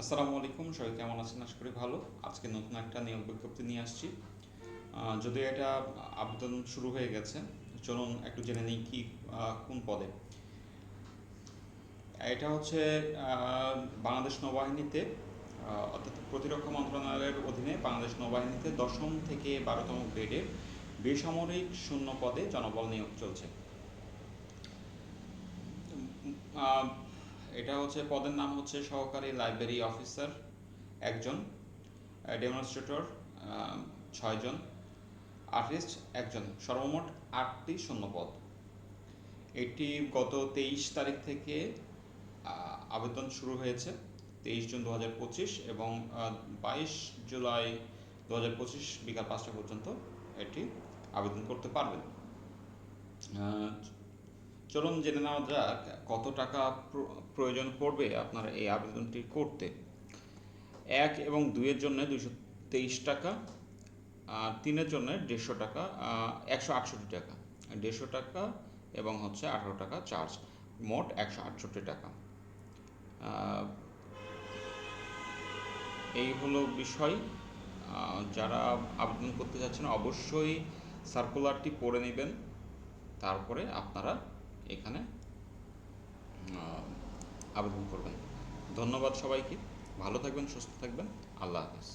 আসসালামু আলাইকুম, সবাই কেমন আছেন? আশা করি ভালো। আজকে নতুন একটা নিয়োগ বিজ্ঞপ্তি নিয়ে আসছি। যদিও এটা আবেদন শুরু হয়ে গেছে, চলুন একটু জেনে নিই কি কোন পদে। এটা হচ্ছে বাংলাদেশ নৌবাহিনীতে অর্থাৎ প্রতিরক্ষা মন্ত্রণালয়ের অধীনে বাংলাদেশ নৌবাহিনীতে দশম থেকে বারোতম গ্রেডের বেসামরিক শূন্য পদে জনবল নিয়োগ চলছে। এটা হচ্ছে, পদের নাম হচ্ছে সহকারী লাইব্রেরি অফিসার একজন ডেমনস্ট্রেটর ছয়জন, আর্টিস্ট একজন, সর্বমোট আটটি শূন্য পদ এটি গত তেইশ তারিখ থেকে আবেদন শুরু হয়েছে, তেইশ জুন দু হাজার পঁচিশ এবং বাইশ জুলাই দু হাজার পঁচিশ বিকাল পাঁচটা পর্যন্ত এটি আবেদন করতে পারবেন। চলুন জেনে নেওয়া যাক কত টাকা প্র- প্রয়োজন পড়বে আপনার এই আবেদনটি করতে। এক এবং দুইয়ের জন্য দুশো তেইশ টাকা, আর তিনের জন্য দেড়শো টাকা একশো আটষট্টি টাকা। দেড়শো টাকা এবং হচ্ছে আঠারো টাকা চার্জ, মোট একশো আটষট্টি টাকা। এই হলো বিষয়। যারা আবেদন করতে যাচ্ছেন অবশ্যই সার্কুলারটি পড়ে নেবেন, তারপরে আপনারা এখানে আবেদন করবেন। ধন্যবাদ সবাইকে। ভালো থাকবেন সুস্থ থাকবেন। আল্লাহ হাফেজ।